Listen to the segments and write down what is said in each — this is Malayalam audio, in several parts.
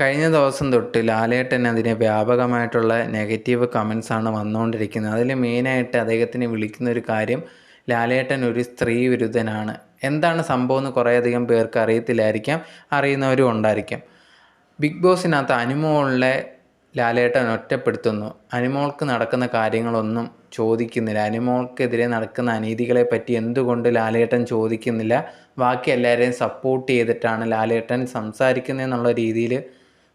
കഴിഞ്ഞ ദിവസം തൊട്ട് ലാലേട്ടൻ അതിന് വ്യാപകമായിട്ടുള്ള നെഗറ്റീവ് കമൻസാണ് വന്നുകൊണ്ടിരിക്കുന്നത്. അതിൽ മെയിനായിട്ട് അദ്ദേഹത്തിന് വിളിക്കുന്ന ഒരു കാര്യം ലാലേട്ടൻ ഒരു സ്ത്രീ വിരുദ്ധനാണ്. എന്താണ് സംഭവം എന്ന് കുറേയധികം പേർക്ക് അറിയത്തില്ലായിരിക്കാം അറിയുന്നവരും ഉണ്ടായിരിക്കാം. ബിഗ് ബോസിനകത്ത് അനുമോളിനെ ലാലേട്ടൻ ഒറ്റപ്പെടുത്തുന്നു. അനുമോൾക്ക് നടക്കുന്ന കാര്യങ്ങളൊന്നും ചോദിക്കുന്നില്ല. അനുമോൾക്കെതിരെ നടക്കുന്ന അനീതികളെ പറ്റി എന്തുകൊണ്ട് ലാലേട്ടൻ ചോദിക്കുന്നില്ല? ബാക്കി എല്ലാവരെയും സപ്പോർട്ട് ചെയ്തിട്ടാണ് ലാലേട്ടൻ സംസാരിക്കുന്നതെന്നുള്ള രീതിയിൽ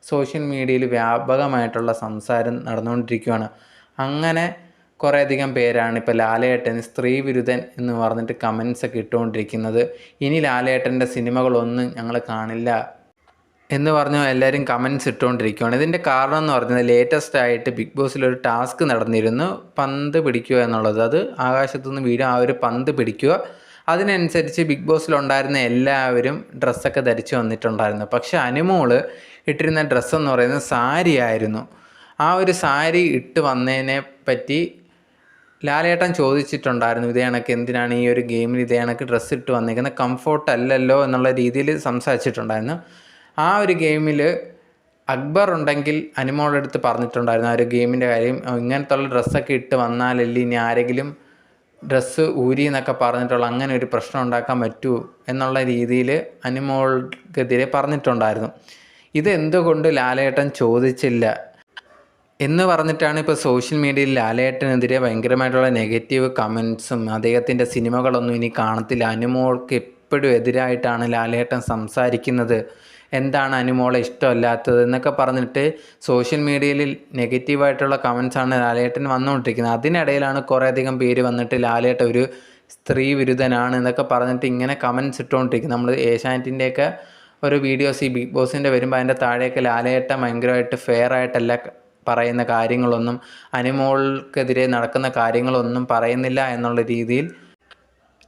സോഷ്യൽ മീഡിയയിൽ വ്യാപകമായിട്ടുള്ള സംസാരം നടന്നുകൊണ്ടിരിക്കുകയാണ് അങ്ങനെ കുറേയധികം പേരാണ് ഇപ്പോൾ ലാലേട്ടൻ സ്ത്രീ വിരുദ്ധൻ എന്ന് പറഞ്ഞിട്ട് കമൻസ് ഒക്കെ ഇട്ടുകൊണ്ടിരിക്കുന്നത്. ഇനി ലാലേട്ടന്റെ സിനിമകളൊന്നും ഞങ്ങൾ കാണില്ല എന്ന് പറഞ്ഞു എല്ലാവരും കമൻസ് ഇട്ടുകൊണ്ടിരിക്കുകയാണ് ഇതിന്റെ കാരണം എന്ന് പറഞ്ഞാൽ ലേറ്റസ്റ്റ് ആയിട്ട് ബിഗ് ബോസിൽ ഒരു ടാസ്ക് നടന്നിരുന്നു. പന്ത് പിടിക്കുക എന്നുള്ളത്. അത് ആകാശത്തുനിന്ന് വീഴും. ആ ഒരു പന്ത് പിടിക്കുക. അതിനനുസരിച്ച് ബിഗ് ബോസിലുണ്ടായിരുന്ന എല്ലാവരും ഡ്രസ്സൊക്കെ ധരിച്ചു വന്നിട്ടുണ്ടായിരുന്നു. പക്ഷേ അനുമോൾ ഇട്ടിരുന്ന ഡ്രസ്സ് എന്ന് പറയുന്നത് സാരി ആയിരുന്നു. ആ ഒരു സാരി ഇട്ട് വന്നതിനെ പറ്റി ലാലേട്ടൻ ചോദിച്ചിട്ടുണ്ടായിരുന്നു ഇതേ കണക്ക് എന്തിനാണ് ഈ ഒരു ഗെയിമിൽ ഇതേ കണക്ക് ഡ്രസ്സ് ഇട്ട് വന്നിരിക്കുന്നത് കംഫോർട്ട് അല്ലല്ലോ? എന്നുള്ള രീതിയിൽ സംസാരിച്ചിട്ടുണ്ടായിരുന്നു. ആ ഒരു ഗെയിമിൽ അക്ബർ ഉണ്ടെങ്കിൽ അനുമോളുടെ അടുത്ത് പറഞ്ഞിട്ടുണ്ടായിരുന്നു ആ ഒരു ഗെയിമിന്റെ കാര്യം ഇങ്ങനത്തെ ഉള്ള ഡ്രസ്സൊക്കെ ഇട്ട് വന്നാലല്ലേ ഇനി ആരെങ്കിലും ഡ്രസ്സ് ഊരി എന്നൊക്കെ പറഞ്ഞിട്ടുള്ള അങ്ങനെ ഒരു പ്രശ്നം ഉണ്ടാക്കാൻ പറ്റൂ എന്നുള്ള രീതിയിൽ അനുമോൾക്കെതിരെ പറഞ്ഞിട്ടുണ്ടായിരുന്നു. ഇത് എന്തുകൊണ്ട് ലാലേട്ടൻ ചോദിച്ചില്ല? എന്ന് പറഞ്ഞിട്ടാണ് ഇപ്പോൾ സോഷ്യൽ മീഡിയയിൽ ലാലേട്ടനെതിരെ ഭയങ്കരമായിട്ടുള്ള നെഗറ്റീവ് കമൻസും അദ്ദേഹത്തിന്റെ സിനിമകളൊന്നും ഇനി കാണത്തില്ല. അനുമോൾക്ക് എപ്പോഴും എതിരായിട്ടാണ് ലാലേട്ടൻ സംസാരിക്കുന്നത്. എന്താണ് അനുമോളെ ഇഷ്ടമല്ലാത്തത് എന്നൊക്കെ പറഞ്ഞിട്ട് സോഷ്യൽ മീഡിയയിൽ നെഗറ്റീവായിട്ടുള്ള കമൻസാണ് ലാലേട്ടൻ വന്നുകൊണ്ടിരിക്കുന്നത്. അതിനിടയിലാണ് കുറേയധികം പേര് വന്നിട്ട് ലാലേട്ടൻ ഒരു സ്ത്രീ വിരുദ്ധനാണ് എന്നൊക്കെ പറഞ്ഞിട്ട് ഇങ്ങനെ കമൻസ് ഇട്ടുകൊണ്ടിരിക്കുന്നത്. നമ്മൾ ഏഷ്യാനെറ്റിന്റെയൊക്കെ ഒരു വീഡിയോസ് ഈ ബിഗ് ബോസിന്റെ വരുമ്പോൾ അതിന്റെ താഴെയൊക്കെ ലാലേട്ടൻ ഭയങ്കരമായിട്ട് ഫെയർ ആയിട്ടല്ല പറയുന്ന കാര്യങ്ങളൊന്നും അനുമോൾക്കെതിരെ നടക്കുന്ന കാര്യങ്ങളൊന്നും പറയുന്നില്ല എന്നുള്ള രീതിയിൽ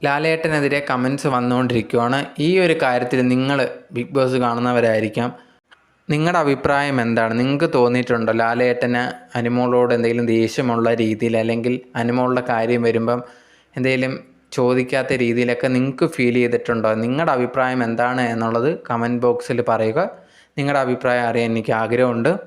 ലാലേട്ടനെതിരെ കമൻസ് വന്നുകൊണ്ടിരിക്കുകയാണ് ഈ ഒരു കാര്യത്തിൽ നിങ്ങൾ ബിഗ് ബോസ് കാണുന്നവരായിരിക്കാം. നിങ്ങളുടെ അഭിപ്രായം എന്താണ്? നിങ്ങൾക്ക് തോന്നിയിട്ടുണ്ടോ ലാലേട്ടന് അനുമോളോട് എന്തെങ്കിലും ദേഷ്യമുള്ള രീതിയിൽ അല്ലെങ്കിൽ അനുമോളുടെ കാര്യം വരുമ്പം എന്തെങ്കിലും ചോദിക്കാത്ത രീതിയിലൊക്കെ നിങ്ങൾക്ക് ഫീൽ ചെയ്തിട്ടുണ്ടോ? നിങ്ങളുടെ അഭിപ്രായം എന്താണ് എന്നുള്ളത് കമന്റ് ബോക്സിൽ പറയുക. നിങ്ങളുടെ അഭിപ്രായം അറിയാൻ എനിക്ക് ആഗ്രഹമുണ്ട്.